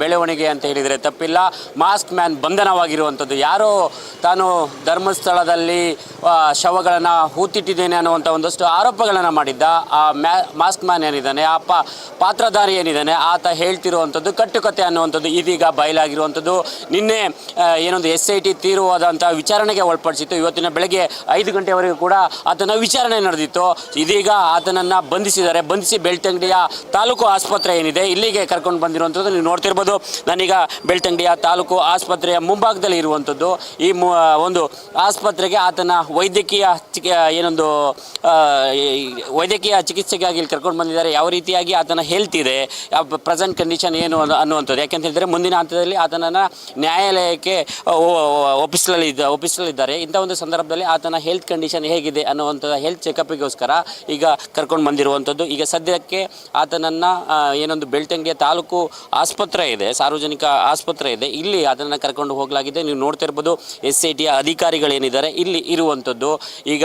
ಬೆಳವಣಿಗೆ ಅಂತ ಹೇಳಿದರೆ ತಪ್ಪಿಲ್ಲ. ಮಾಸ್ಕ್ ಮ್ಯಾನ್ ಬಂಧನವಾಗಿರುವಂಥದ್ದು. ಯಾರೋ ತಾನು ಧರ್ಮಸ್ಥಳದಲ್ಲಿ ಶವಗಳನ್ನು ಹೂತಿಟ್ಟಿದ್ದೇನೆ ಅನ್ನುವಂಥ ಒಂದಷ್ಟು ಆರೋಪಗಳನ್ನು ಮಾಡಿದ್ದ. ಆ ಮಾಸ್ಕ್ ಮ್ಯಾನ್ ಏನಿದ್ದಾನೆ, ಆ ಪಾ, ಪಾತ್ರಧಾರಿ ಏನಿದ್ದಾನೆ, ಆತ ಹೇಳ್ತಿರುವಂಥದ್ದು ಕಟ್ಟುಕತೆ ಅನ್ನುವಂಥದ್ದು ಇದೀಗ ಬಯಲಾಗಿರುವಂಥದ್ದು. ನಿನ್ನೆ ಏನೊಂದು ಎಸ್ ಐ ಟಿ ತೀರುವಾದಂಥ ವಿಚಾರಣೆಗೆ ಒಳಪಡಿಸಿತ್ತು. ಇವತ್ತಿನ ಬೆಳಗ್ಗೆ ಐದು ಗಂಟೆವರೆಗೂ ಕೂಡ ಆತನ ವಿಚಾರಣೆ ನಡೆದಿತ್ತು. ಇದೀಗ ಆತನನ್ನು ಬಂಧಿಸಿದ್ದಾರೆ. ಬಂಧಿಸಿ ಬೆಳ್ತಂಗಡಿಯ ತಾಲೂಕು ಆಸ್ಪತ್ರೆ ಏನಿದೆ, ಇಲ್ಲಿಗೆ ಕರ್ಕೊಂಡು ಬಂದಿರುವಂಥದ್ದು ನೀವು ನೋಡ್ತಿರ್ಬೋದು. ನಾನೀಗ ಬೆಳ್ತಂಗಡಿಯ ತಾಲೂಕು ಆಸ್ಪತ್ರೆಯ ಮುಂಭಾಗದಲ್ಲಿ ಇರುವಂಥದ್ದು ಈ ಒಂದು ಆಸ್ಪತ್ರೆಗೆ ಆತನ ವೈದ್ಯಕೀಯ ಏನೊಂದು ವೈದ್ಯಕೀಯ ಚಿಕಿತ್ಸೆಗಾಗಿ ಕರ್ಕೊಂಡು ಬಂದಿದ್ದಾರೆ. ಯಾವ ರೀತಿಯಾಗಿ ಆತನ ಹೆಲ್ತ್ ಇದೆ ಪ್ರೆಸೆಂಟ್ ಕಂಡೀಷನ್ ಏನು ಅನ್ನೋ- ಅನ್ನುವಂಥದ್ದು. ಯಾಕೆಂತ ಹೇಳಿದರೆ ಮುಂದಿನ ಹಂತದಲ್ಲಿ ಆತನನ್ನು ನ್ಯಾಯಾಲಯಕ್ಕೆ ಒಪ್ಪಿಸಲಿದ್ದ ಒಪ್ಪಿಸಲಿದ್ದಾರೆ ಇಂಥ ಒಂದು ಸಂದರ್ಭದಲ್ಲಿ ಆತನ ಹೆಲ್ತ್ ಕಂಡೀಷನ್ ಹೇಗಿದೆ ಅನ್ನುವಂಥದ್ದು ಹೆಲ್ತ್ ಚೆಕಪ್ಗೋಸ್ಕರ ಈಗ ಕರ್ಕೊಂಡು ಬಂದಿರುವಂಥದ್ದು. ಈಗ ಸದ್ಯಕ್ಕೆ ಆತನನ್ನು ಏನೊಂದು ಬೆಳ್ತಂಗಿಯ ತಾಲೂಕು ಆಸ್ಪತ್ರೆ ಇದೆ ಸಾರ್ವಜನಿಕ ಆಸ್ಪತ್ರೆ ಇದೆ ಇಲ್ಲಿ ಅದನ್ನು ಕರ್ಕೊಂಡು ಹೋಗಲಾಗಿದೆ. ನೀವು ನೋಡ್ತಾ ಇರ್ಬೋದು ಎಸ್ ಐ ಟಿಯ ಅಧಿಕಾರಿಗಳೇನಿದ್ದಾರೆ ಇಲ್ಲಿ ಇರುವಂಥದ್ದು ಈಗ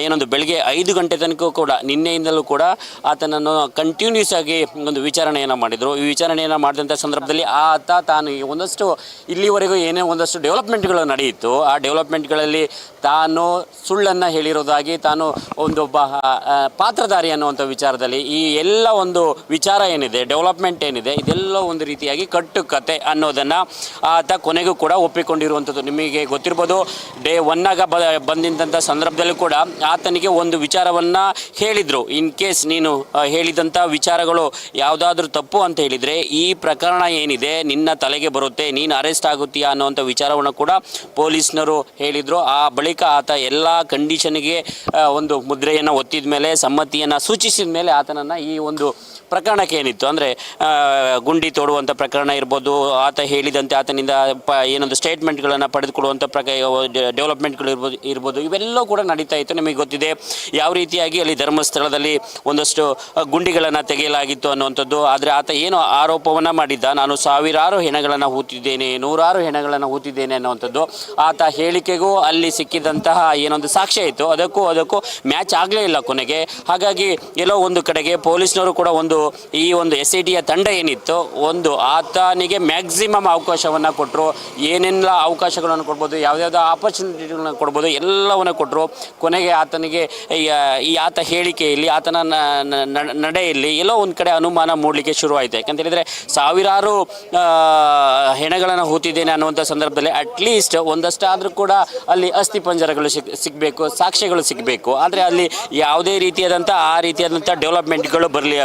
ಏನೊಂದು ಬೆಳಗ್ಗೆ ಐದು ಗಂಟೆ ತನಕ ಕೂಡ ನಿನ್ನೆಯಿಂದಲೂ ಕೂಡ ಆತನನ್ನು ಕಂಟಿನ್ಯೂಸ್ ಆಗಿ ಒಂದು ವಿಚಾರಣೆಯನ್ನು ಮಾಡಿದರು. ಈ ವಿಚಾರಣೆಯನ್ನು ಮಾಡಿದಂಥ ಸಂದರ್ಭದಲ್ಲಿ ಆತ ತಾನು ಒಂದಷ್ಟು ಇಲ್ಲಿವರೆಗೂ ಏನೇ ಒಂದಷ್ಟು ಡೆವಲಪ್ಮೆಂಟ್ಗಳು ನಡೆಯಿತು ಆ ಡೆವಲಪ್ಮೆಂಟ್ಗಳಲ್ಲಿ ತಾನು ಸುಳ್ಳನ್ನು ಹೇಳಿರೋದಾಗಿ ತಾನು ಒಂದು ಒಬ್ಬ ಆ, ಆ, ಪಾತ್ರಧಾರಿ ಅನ್ನುವಂಥ ವಿಚಾರದಲ್ಲಿ ಈ ಎಲ್ಲ ಒಂದು ವಿಚಾರ ಏನಿದೆ ಡೆವಲಪ್ಮೆಂಟ್ ಏನಿದೆ ಇದೆಲ್ಲ ಒಂದು ರೀತಿಯಾಗಿ ಕಟ್ಟುಕತೆ ಅನ್ನೋದನ್ನು ಆತ ಕೊನೆಗೂ ಕೂಡ ಒಪ್ಪಿಕೊಂಡಿರುವಂಥದ್ದು. ನಿಮಗೆ ಗೊತ್ತಿರ್ಬೋದು, ಡೇ ಒನ್ನಾಗ ಬ, ಬಂದಿದ್ದಂಥ ಸಂದರ್ಭದಲ್ಲೂ ಕೂಡ ಆತನಿಗೆ ಒಂದು ವಿಚಾರವನ್ನು ಹೇಳಿದರು. ಇನ್ ಕೇಸ್ ನೀನು ಹೇಳಿದಂಥ ವಿಚಾರಗಳು ಯಾವುದಾದ್ರೂ ತಪ್ಪು ಅಂತ ಹೇಳಿದರೆ, ಈ ಪ್ರಕರಣ ಏನಿದೆ, ನಿನ್ನ ತಲೆಗೆ ಬರುತ್ತೆ, ನೀನು ಅರೆಸ್ಟ್ ಆಗುತ್ತೀಯ ಅನ್ನುವಂಥ ವಿಚಾರವನ್ನು ಕೂಡ ಪೊಲೀಸ್ನರು ಹೇಳಿದರು. ಆ ಬಳಿಕ ಆತ ಎಲ್ಲ ಕಂಡೀಷನ್ಗೆ ಒಂದು ಮುದ್ರೆಯನ್ನು ಒತ್ತಿದ ಮೇಲೆ ಸಮ್ಮತಿಯನ್ನು ಸೂಚಿಸಿದ ಮೇಲೆ ಆತನನ್ನು ಈ ಒಂದು ಪ್ರಕರಣಕ್ಕೆ ಏನಿತ್ತು ಅಂದರೆ ಗುಂಡಿ ತೋಡುವಂಥ ಪ್ರಕರಣ ಇರ್ಬೋದು, ಆತ ಹೇಳಿದಂತೆ ಆತನಿಂದ ಪ, ಏನೊಂದು ಸ್ಟೇಟ್ಮೆಂಟ್ಗಳನ್ನು ಪಡೆದುಕೊಳ್ಳುವಂಥ ಪ್ರಕ ಡೆವಲಪ್ಮೆಂಟ್ಗಳು ಇರ್ಬೋದು ಇರ್ಬೋದು, ಇವೆಲ್ಲವೂ ಕೂಡ ನಡೀತಾ ಇತ್ತು. ನಿಮಗೆ ಗೊತ್ತಿದೆ, ಯಾವ ರೀತಿಯಾಗಿ ಅಲ್ಲಿ ಧರ್ಮಸ್ಥಳದಲ್ಲಿ ಒಂದಷ್ಟು ಗುಂಡಿಗಳನ್ನು ತೆಗೆಯಲಾಗಿತ್ತು ಅನ್ನುವಂಥದ್ದು. ಆದರೆ ಆತ ಏನು ಆರೋಪವನ್ನು ಮಾಡಿದ್ದ? ನಾನು ಸಾವಿರಾರು ಹೆಣಗಳನ್ನು ಹೂತಿದ್ದೇನೆ, ನೂರಾರು ಹೆಣಗಳನ್ನು ಹೂತಿದ್ದೇನೆ ಅನ್ನುವಂಥದ್ದು. ಆತ ಹೇಳಿಕೆಗೂ ಅಲ್ಲಿ ಸಿಕ್ಕಿದಂತಹ ಏನೊಂದು ಸಾಕ್ಷ್ಯ ಇತ್ತು. ಅದಕ್ಕೂ ಅದಕ್ಕೂ ಮ್ಯಾಚ್ ಆಗಲೇ ಇಲ್ಲ ಕೊನೆಗೆ. ಹಾಗಾಗಿ ಎಲ್ಲೋ ಒಂದು ಕಡೆಗೆ ಪೊಲೀಸ್ನವರು ಕೂಡ ಒಂದು ಈ ಒಂದು ಎಸ್ ಐ ಟಿಯ ತಂಡ ಏನಿತ್ತು, ಒಂದು ಆತನಿಗೆ ಮ್ಯಾಕ್ಸಿಮಮ್ ಅವಕಾಶವನ್ನು ಕೊಟ್ಟರು ಏನೆಲ್ಲ ಅವಕಾಶಗಳನ್ನು ಕೊಡ್ಬೋದು, ಯಾವುದ್ಯಾವುದೋ ಆಪರ್ಚುನಿಟಿಗಳನ್ನ ಕೊಡ್ಬೋದು, ಎಲ್ಲವನ್ನು ಕೊಟ್ಟರು ಕೊನೆಗೆ ಆತನಿಗೆ, ಈ ಆತ ಹೇಳಿಕೆಯಲ್ಲಿ, ಆತನ ನಡೆಯಲ್ಲಿ ಎಲ್ಲೋ ಒಂದು ಕಡೆ ಅನುಮಾನ ಮೂಡಲಿಕ್ಕೆ ಶುರುವಾಯಿತು. ಯಾಕಂತ ಹೇಳಿದರೆ ಸಾವಿರಾರು ಹೆಣಗಳನ್ನು ಹೂತಿದ್ದೇನೆ ಅನ್ನುವಂಥ ಸಂದರ್ಭದಲ್ಲಿ ಅಟ್ಲೀಸ್ಟ್ ಒಂದಷ್ಟಾದರೂ ಕೂಡ ಅಲ್ಲಿ ಅಸ್ಥಿ ಪಂಜರಗಳು ಸಿಕ್, ಸಿಗಬೇಕು, ಸಾಕ್ಷ್ಯಗಳು ಸಿಗಬೇಕು. ಆದರೆ ಅಲ್ಲಿ ಯಾವುದೇ ರೀತಿಯಾದಂಥ ಆ ರೀತಿಯಾದಂಥ ಡೆವಲಪ್ಮೆಂಟ್ಗಳು ಬರಲಿ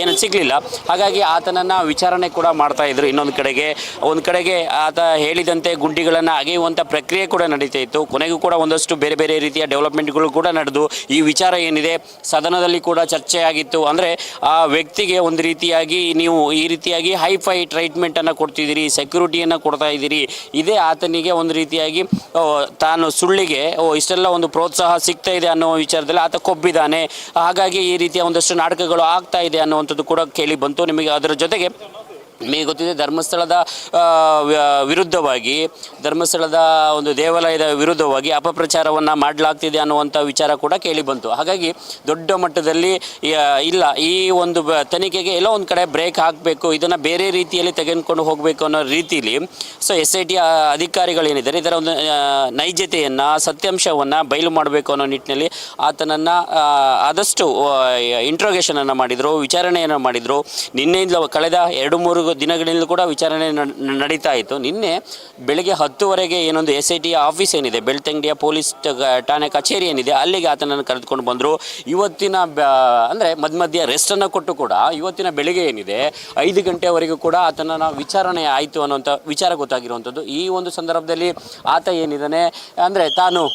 ಏನು ಸಿಗಲಿಲ್ಲ. ಹಾಗಾಗಿ ಆತನನ್ನು ವಿಚಾರಣೆ ಕೂಡ ಮಾಡ್ತಾ ಇದ್ರು ಇನ್ನೊಂದು ಕಡೆಗೆ. ಒಂದು ಕಡೆಗೆ ಆತ ಹೇಳಿದಂತೆ ಗುಂಡಿಗಳನ್ನು ಅಗೆಯುವಂಥ ಪ್ರಕ್ರಿಯೆ ಕೂಡ ನಡೀತಾ ಇತ್ತು. ಕೊನೆಗೂ ಕೂಡ ಒಂದಷ್ಟು ಬೇರೆ ಬೇರೆ ರೀತಿಯ ಡೆವಲಪ್ಮೆಂಟ್ಗಳು ಕೂಡ ನಡೆದು ಈ ವಿಚಾರ ಏನಿದೆ ಸದನದಲ್ಲಿ ಕೂಡ ಚರ್ಚೆ ಆಗಿತ್ತು ಅಂದರೆ ಆ ವ್ಯಕ್ತಿಗೆ ಒಂದು ರೀತಿಯಾಗಿ ನೀವು ಈ ರೀತಿಯಾಗಿ ಹೈಫೈ ಟ್ರೀಟ್ಮೆಂಟನ್ನು ಕೊಡ್ತಿದ್ದೀರಿ, ಸೆಕ್ಯೂರಿಟಿಯನ್ನು ಕೊಡ್ತಾ ಇದ್ದೀರಿ, ಇದೇ ಆತನಿಗೆ ಒಂದು ರೀತಿಯಾಗಿ ತಾನು ಸುಳ್ಳಿಗೆ ಇಷ್ಟೆಲ್ಲ ಒಂದು ಪ್ರೋತ್ಸಾಹ ಸಿಗ್ತಾ ಇದೆ ಅನ್ನೋ ವಿಚಾರದಲ್ಲಿ ಆತ ಕೊಬ್ಬಿದ್ದಾನೆ. ಹಾಗಾಗಿ ಈ ರೀತಿಯ ಒಂದಷ್ಟು ನಾಟಕಗಳು ಆಗ್ತಾ ಇದೆ ಅನ್ನುವಂಥದ್ದು ಕೂಡ ಕೇಳಿ ಬಂತು. ನಿಮಗೆ ಅದರ ಜೊತೆಗೆ ನಿಮಗೆ ಗೊತ್ತಿದೆ, ಧರ್ಮಸ್ಥಳದ ವಿರುದ್ಧವಾಗಿ, ಧರ್ಮಸ್ಥಳದ ಒಂದು ದೇವಾಲಯದ ವಿರುದ್ಧವಾಗಿ ಅಪಪ್ರಚಾರವನ್ನು ಮಾಡಲಾಗ್ತಿದೆ ಅನ್ನುವಂಥ ವಿಚಾರ ಕೂಡ ಕೇಳಿ ಬಂತು. ಹಾಗಾಗಿ ದೊಡ್ಡ ಮಟ್ಟದಲ್ಲಿ ಇಲ್ಲ, ಈ ಒಂದು ತನಿಖೆಗೆ ಎಲ್ಲೋ ಒಂದು ಕಡೆ ಬ್ರೇಕ್ ಹಾಕಬೇಕು, ಇದನ್ನು ಬೇರೆ ರೀತಿಯಲ್ಲಿ ತೆಗೆದುಕೊಂಡು ಹೋಗಬೇಕು ಅನ್ನೋ ರೀತಿಯಲ್ಲಿ ಸೊ ಎಸ್ ಐ ಟಿ ಅಧಿಕಾರಿಗಳೇನಿದ್ದಾರೆ, ಇದರ ಒಂದು ನೈಜತೆಯನ್ನು, ಸತ್ಯಾಂಶವನ್ನು ಬಯಲು ಮಾಡಬೇಕು ಅನ್ನೋ ನಿಟ್ಟಿನಲ್ಲಿ ಆತನನ್ನು ಆದಷ್ಟು ಇಂಟ್ರೋಗೇಷನನ್ನು ಮಾಡಿದರು, ವಿಚಾರಣೆಯನ್ನು ಮಾಡಿದರು. ನಿನ್ನೆಯಿಂದ ಕಳೆದ ಎರಡು ಮೂರು ದಿನಗಳಿಂದ ಕೂಡ ವಿಚಾರಣೆ ನಡ್- ನಡೀತಾ ಇತ್ತು. ನಿನ್ನೆ ಬೆಳಗ್ಗೆ ಹತ್ತುವರೆಗೆ ಏನೊಂದು ಎಸ್ ಐ ಟಿ ಆಫೀಸ್ ಏನಿದೆ, ಬೆಳ್ತಂಗಡಿಯ ಪೊಲೀಸ್ ಠಾಣೆ ಕಚೇರಿ ಏನಿದೆ, ಅಲ್ಲಿಗೆ ಆತನನ್ನು ಕರೆದುಕೊಂಡು ಬಂದರು. ಇವತ್ತಿನ ಅಂದರೆ ಮಧ್ಯ ಮಧ್ಯ ರೆಸ್ಟನ್ನು ಕೊಟ್ಟು ಕೂಡ ಇವತ್ತಿನ ಬೆಳಗ್ಗೆ ಏನಿದೆ, ಐದು ಗಂಟೆವರೆಗೂ ಕೂಡ ಆತನ ವಿಚಾರಣೆ ಆಯಿತು ಅನ್ನೋಂಥ ವಿಚಾರ ಗೊತ್ತಾಗಿರುವಂಥದ್ದು. ಈ ಒಂದು ಸಂದರ್ಭದಲ್ಲಿ ಆತ ಏನಿದ್ದಾನೆ, ಅಂದರೆ ತಾನು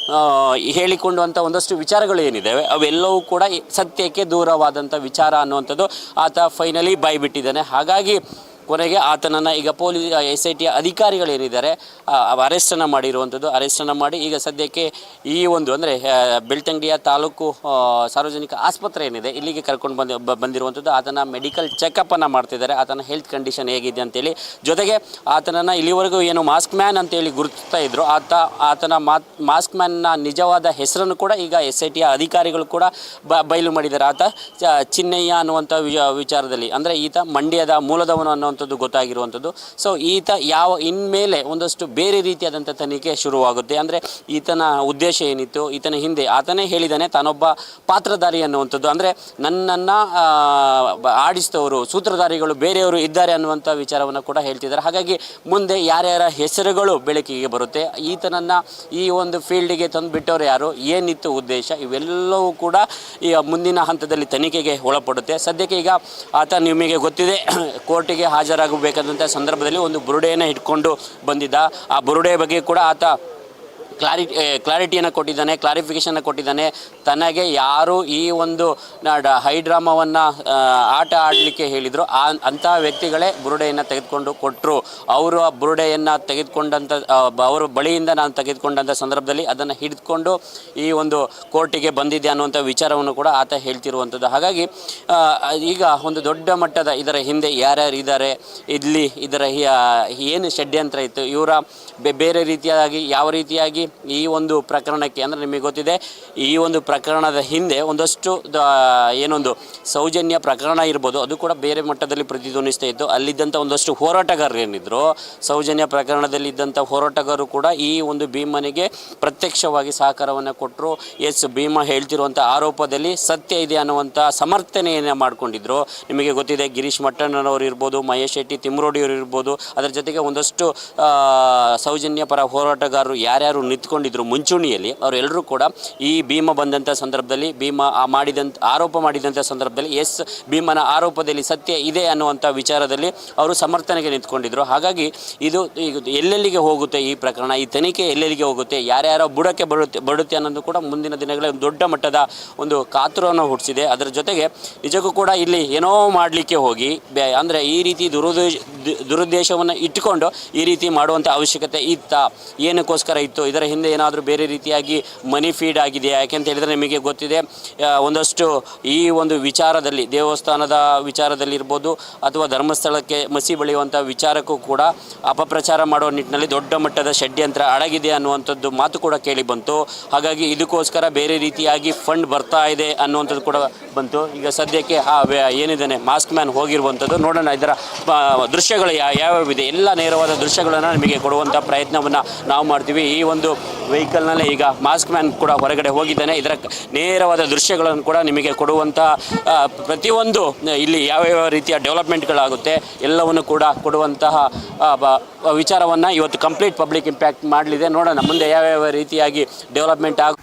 ಹೇಳಿಕೊಂಡುವಂಥ ಒಂದಷ್ಟು ವಿಚಾರಗಳು ಏನಿದ್ದಾವೆ ಅವೆಲ್ಲವೂ ಕೂಡ ಸತ್ಯಕ್ಕೆ ದೂರವಾದಂಥ ವಿಚಾರ ಅನ್ನುವಂಥದ್ದು ಆತ ಫೈನಲಿ ಬಾಯ್ಬಿಟ್ಟಿದ್ದಾನೆ. ಹಾಗಾಗಿ ಕೊನೆಗೆ ಆತನನ್ನು ಈಗ ಪೊಲೀಸ್ ಎಸ್ ಐ ಟಿಯ ಅಧಿಕಾರಿಗಳೇನಿದ್ದಾರೆ ಅರೆಸ್ಟನ್ನು ಮಾಡಿರುವಂಥದ್ದು ಅರೆಸ್ಟನ್ನು ಮಾಡಿ ಈಗ ಸದ್ಯಕ್ಕೆ ಈ ಒಂದು ಅಂದರೆ ಬೆಳ್ತಂಗಡಿಯ ತಾಲೂಕು ಸಾರ್ವಜನಿಕ ಆಸ್ಪತ್ರೆ ಏನಿದೆ, ಇಲ್ಲಿಗೆ ಕರ್ಕೊಂಡು ಬಂದು ಬಂದಿರುವಂಥದ್ದು, ಆತನ ಮೆಡಿಕಲ್ ಚೆಕಪ್ಪನ್ನು ಮಾಡ್ತಿದ್ದಾರೆ, ಆತನ ಹೆಲ್ತ್ ಕಂಡೀಷನ್ ಹೇಗಿದೆ ಅಂತೇಳಿ. ಜೊತೆಗೆ ಆತನನ್ನು ಇಲ್ಲಿವರೆಗೂ ಏನು ಮಾಸ್ಕ್ ಮ್ಯಾನ್ ಅಂತೇಳಿ ಗುರುತಿಸ್ತಾ ಇದ್ದರು ಆತ, ಆತನ ಮಾತ್ ಮಾಸ್ಕ್ ಮ್ಯಾನ್ನ ನಿಜವಾದ ಹೆಸರನ್ನು ಕೂಡ ಈಗ ಎಸ್ ಐ ಟಿಯ ಅಧಿಕಾರಿಗಳು ಕೂಡ ಬ, ಬಯಲು ಮಾಡಿದ್ದಾರೆ. ಆತ ಚಿನ್ನಯ್ಯ ಅನ್ನುವಂಥ ವಿಚಾರದಲ್ಲಿ, ಅಂದರೆ ಈತ ಮಂಡ್ಯದ ಮೂಲದವನು ಅನ್ನುವಂಥ ಅನ್ನುವಂಥದ್ದು ಗೊತ್ತಾಗಿರುವಂಥದ್ದು. ಸೊ ಈತ ಯಾವ, ಇನ್ಮೇಲೆ ಒಂದಷ್ಟು ಬೇರೆ ರೀತಿಯಾದಂಥ ತನಿಖೆ ಶುರುವಾಗುತ್ತೆ. ಅಂದರೆ ಈತನ ಉದ್ದೇಶ ಏನಿತ್ತು, ಈತನ ಹಿಂದೆ ಆತನೇ ಹೇಳಿದಾನೆ, ತಾನೊಬ್ಬ ಪಾತ್ರಧಾರಿ ಅನ್ನುವಂಥದ್ದು. ಅಂದರೆ ನನ್ನನ್ನು ಆಡಿಸಿದವರು, ಸೂತ್ರಧಾರಿಗಳು ಬೇರೆಯವರು ಇದ್ದಾರೆ ಅನ್ನುವಂಥ ವಿಚಾರವನ್ನು ಕೂಡ ಹೇಳ್ತಿದ್ದಾರೆ. ಹಾಗಾಗಿ ಮುಂದೆ ಯಾರ್ಯಾರ ಹೆಸರುಗಳು ಬೆಳಕಿಗೆ ಬರುತ್ತೆ, ಈತನನ್ನು ಈ ಒಂದು ಫೀಲ್ಡಿಗೆ ತಂದು ಬಿಟ್ಟವರು ಯಾರು, ಏನಿತ್ತು ಉದ್ದೇಶ, ಇವೆಲ್ಲವೂ ಕೂಡ ಈ ಮುಂದಿನ ಹಂತದಲ್ಲಿ ತನಿಖೆಗೆ ಒಳಪಡುತ್ತೆ. ಸದ್ಯಕ್ಕೆ ಈಗ ಆತ ನಿಮಗೆ ಗೊತ್ತಿದೆ, ಕೋರ್ಟಿಗೆ ಹಾಜರಾಗಬೇಕಾದಂಥ ಸಂದರ್ಭದಲ್ಲಿ ಒಂದು ಬುರುಡೆಯನ್ನು ಇಟ್ಕೊಂಡು ಬಂದಿದ್ದ. ಆ ಬುರುಡೆ ಬಗ್ಗೆ ಕೂಡ ಆತ ಕ್ಲಾರಿ ಕ್ಲಾರಿಟಿಯನ್ನು ಕೊಟ್ಟಿದ್ದಾನೆ ಕ್ಲಾರಿಫಿಕೇಷನ್ನ ಕೊಟ್ಟಿದ್ದಾನೆ. ತನಗೆ ಯಾರು ಈ ಒಂದು ಹೈ ಡ್ರಾಮಾವನ್ನು ಆಟ ಆಡಲಿಕ್ಕೆ ಹೇಳಿದರು. ಆ ಅಂತಹ ವ್ಯಕ್ತಿಗಳೇ ಬುರುಡೆಯನ್ನು ತೆಗೆದುಕೊಂಡು ಕೊಟ್ಟರು ಅವರು ಆ ಬುರುಡೆಯನ್ನು ತೆಗೆದುಕೊಂಡಂಥ ಅವರ ಬಳಿಯಿಂದ ನಾನು ತೆಗೆದುಕೊಂಡಂಥ ಸಂದರ್ಭದಲ್ಲಿ ಅದನ್ನು ಹಿಡಿದುಕೊಂಡು ಈ ಒಂದು ಕೋರ್ಟಿಗೆ ಬಂದಿದೆ ಅನ್ನುವಂಥ ವಿಚಾರವನ್ನು ಕೂಡ ಆತ ಹೇಳ್ತಿರುವಂಥದ್ದು. ಹಾಗಾಗಿ ಈಗ ಒಂದು ದೊಡ್ಡ ಮಟ್ಟದ ಇದರ ಹಿಂದೆ ಯಾರ್ಯಾರು ಇದ್ದಾರೆ, ಇಲ್ಲಿ ಇದರ ಏನು ಷಡ್ಯಂತ್ರ ಇತ್ತು, ಇವರ ಬೇರೆ ರೀತಿಯಾಗಿ, ಯಾವ ರೀತಿಯಾಗಿ ಈ ಒಂದು ಪ್ರಕರಣಕ್ಕೆ ಅಂದರೆ ನಿಮಗೆ ಗೊತ್ತಿದೆ, ಈ ಒಂದು ಪ್ರಕರಣದ ಹಿಂದೆ ಒಂದಷ್ಟು ಏನೊಂದು ಸೌಜನ್ಯ ಪ್ರಕರಣ ಇರ್ಬೋದು, ಅದು ಕೂಡ ಬೇರೆ ಮಟ್ಟದಲ್ಲಿ ಪ್ರತಿಧ್ವನಿಸ್ತಾ ಇತ್ತು. ಅಲ್ಲಿದ್ದಂಥ ಒಂದಷ್ಟು ಹೋರಾಟಗಾರರು ಏನಿದ್ರು, ಸೌಜನ್ಯ ಪ್ರಕರಣದಲ್ಲಿ ಇದ್ದಂಥ ಹೋರಾಟಗಾರರು ಕೂಡ ಈ ಒಂದು ಭೀಮನಿಗೆ ಪ್ರತ್ಯಕ್ಷವಾಗಿ ಸಹಕಾರವನ್ನು ಕೊಟ್ಟರು ಎಸ್ ಭೀಮ ಹೇಳ್ತಿರುವಂಥ ಆರೋಪದಲ್ಲಿ ಸತ್ಯ ಇದೆ ಅನ್ನುವಂಥ ಸಮರ್ಥನೆಯನ್ನು ಮಾಡಿಕೊಂಡಿದ್ರು. ನಿಮಗೆ ಗೊತ್ತಿದೆ, ಗಿರೀಶ್ ಮಟ್ಟಣ್ಣನವರು ಇರ್ಬೋದು, ಮಹೇಶ್ ಶೆಟ್ಟಿ ತಿಮ್ರೋಡಿಯವರು ಇರ್ಬೋದು, ಅದರ ಜೊತೆಗೆ ಒಂದಷ್ಟು ಸೌಜನ್ಯ ಪರ ಹೋರಾಟಗಾರರು ಯಾರ್ಯಾರು ನಿಂತ್ಕೊಂಡಿದ್ರು ಮುಂಚೂಣಿಯಲ್ಲಿ ಅವರೆಲ್ಲರೂ ಕೂಡ ಈ ಭೀಮ ಬಂದಂಥ ಸಂದರ್ಭದಲ್ಲಿ, ಭೀಮ ಮಾಡಿದಂಥ ಆರೋಪ ಮಾಡಿದಂಥ ಸಂದರ್ಭದಲ್ಲಿ, ಎಸ್ ಭೀಮನ ಆರೋಪದಲ್ಲಿ ಸತ್ಯ ಇದೆ ಅನ್ನುವಂಥ ವಿಚಾರದಲ್ಲಿ ಅವರು ಸಮರ್ಥನೆಗೆ ನಿಂತ್ಕೊಂಡಿದ್ರು. ಹಾಗಾಗಿ ಇದು ಎಲ್ಲೆಲ್ಲಿಗೆ ಹೋಗುತ್ತೆ ಈ ಪ್ರಕರಣ, ಈ ತನಿಖೆ ಎಲ್ಲೆಲ್ಲಿಗೆ ಹೋಗುತ್ತೆ, ಯಾರ್ಯಾರೋ ಬುಡಕ್ಕೆ ಬರುತ್ತೆ ಬರುತ್ತೆ ಅನ್ನೋದು ಕೂಡ ಮುಂದಿನ ದಿನಗಳಲ್ಲಿ ಒಂದು ದೊಡ್ಡ ಮಟ್ಟದ ಒಂದು ಕಾತುರವನ್ನು ಹುಟ್ಟಿಸಿದೆ. ಅದರ ಜೊತೆಗೆ ನಿಜಕ್ಕೂ ಕೂಡ ಇಲ್ಲಿ ಏನೋ ಮಾಡಲಿಕ್ಕೆ ಹೋಗಿ ಅಂದರೆ ಈ ರೀತಿ ದುರುದ್ದೇಶ, ದುರುದ್ದೇಶವನ್ನು ಇಟ್ಟುಕೊಂಡು ಈ ರೀತಿ ಮಾಡುವಂಥ ಅವಶ್ಯಕತೆ ಇತ್ತ, ಏನಕ್ಕೋಸ್ಕರ ಇತ್ತು, ಇದರ ಹಿಂದೆ ಏನಾದರೂ ಬೇರೆ ರೀತಿಯಾಗಿ ಮನಿ ಫೀಡ್ ಆಗಿದೆಯಾ? ಯಾಕೆಂತ ಹೇಳಿದರೆ ನಿಮಗೆ ಗೊತ್ತಿದೆ. ಒಂದಷ್ಟು ಈ ಒಂದು ವಿಚಾರದಲ್ಲಿ, ದೇವಸ್ಥಾನದ ವಿಚಾರದಲ್ಲಿರ್ಬೋದು ಅಥವಾ ಧರ್ಮಸ್ಥಳಕ್ಕೆ ಮಸಿ ಬೆಳೆಯುವಂಥ ವಿಚಾರಕ್ಕೂ ಕೂಡ ಅಪಪ್ರಚಾರ ಮಾಡುವ ನಿಟ್ಟಿನಲ್ಲಿ ದೊಡ್ಡ ಮಟ್ಟದ ಷಡ್ಯಂತ್ರ ಅಡಗಿದೆ ಅನ್ನುವಂಥದ್ದು ಮಾತು ಕೂಡ ಕೇಳಿ ಬಂತು. ಹಾಗಾಗಿ ಇದಕ್ಕೋಸ್ಕರ ಬೇರೆ ರೀತಿಯಾಗಿ ಫಂಡ್ ಬರ್ತಾ ಇದೆ ಅನ್ನುವಂಥದ್ದು ಕೂಡ ಬಂತು. ಈಗ ಸದ್ಯಕ್ಕೆ ಆ ಏನಿದ್ದಾನೆ ಮಾಸ್ಕ್ ಮ್ಯಾನ್ ಹೋಗಿರುವಂಥದ್ದು. ನೋಡೋಣ ಇದರ ದೃಶ್ಯಗಳು ಯಾವ ಯಾವ್ಯಾವಿದೆ. ಎಲ್ಲ ನೇರವಾದ ದೃಶ್ಯಗಳನ್ನು ನಿಮಗೆ ಕೊಡುವಂಥ ಪ್ರಯತ್ನವನ್ನು ನಾವು ಮಾಡ್ತೀವಿ. ಈ ಒಂದು ವೆಹಿಕಲ್ನಲ್ಲೇ ಈಗ ಮಾಸ್ಕ್ ಮ್ಯಾನ್ ಕೂಡ ಹೊರಗಡೆ ಹೋಗಿದ್ದಾನೆ. ಇದರ ನೇರವಾದ ದೃಶ್ಯಗಳನ್ನು ಕೂಡ ನಿಮಗೆ ಕೊಡುವಂಥ ಆ, ಪ್ರತಿಯೊಂದು ಇಲ್ಲಿ ಯಾವ ಯಾವ ರೀತಿಯ ಡೆವಲಪ್ಮೆಂಟ್ಗಳಾಗುತ್ತೆ ಎಲ್ಲವನ್ನು ಕೂಡ ಕೊಡುವಂತಹ ವಿಚಾರವನ್ನು ಇವತ್ತು ಕಂಪ್ಲೀಟ್ ಪಬ್ಲಿಕ್ ಇಂಪ್ಯಾಕ್ಟ್ ಮಾಡಲಿದೆ. ನೋಡೋಣ ಮುಂದೆ ಯಾವ್ಯಾವ ರೀತಿಯಾಗಿ ಡೆವಲಪ್ಮೆಂಟ್ ಆಗ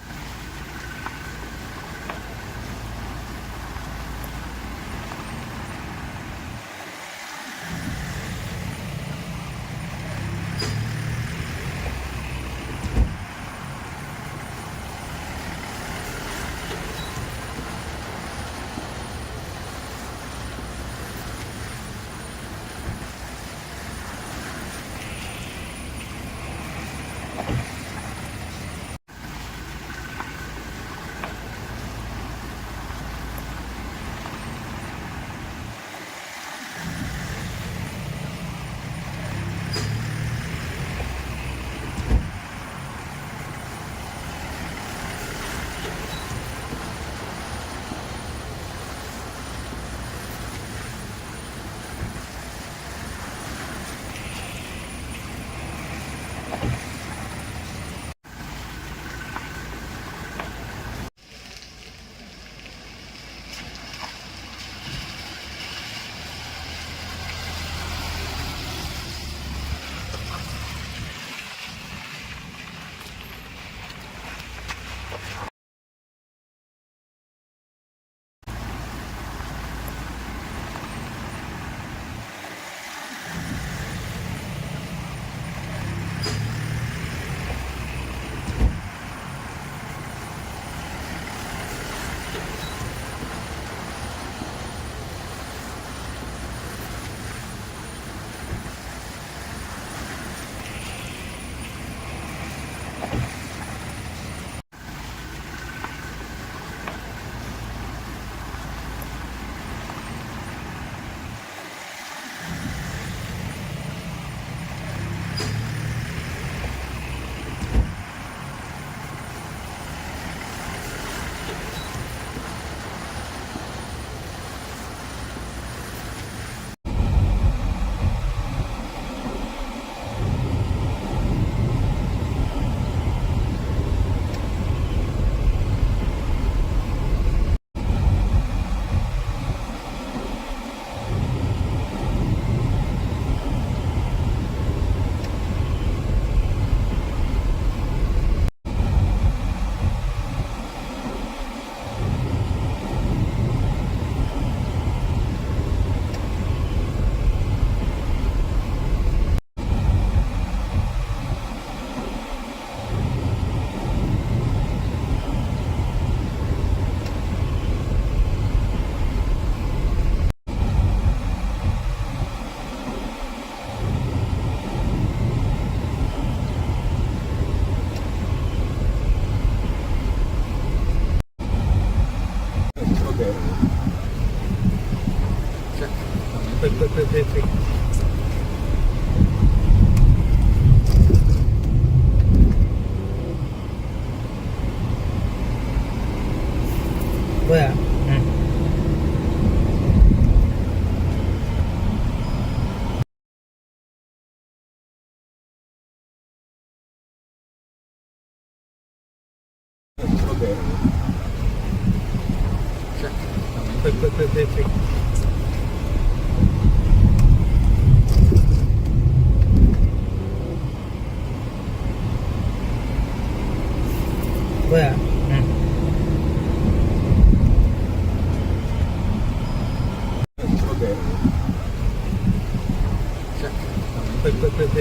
对啊。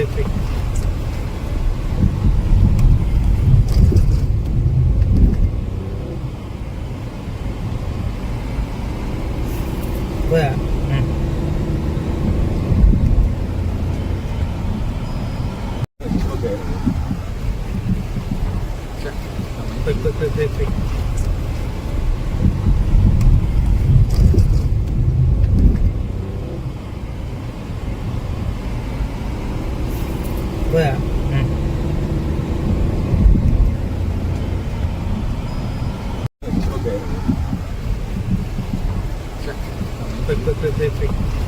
everything. Where? Quick, quick.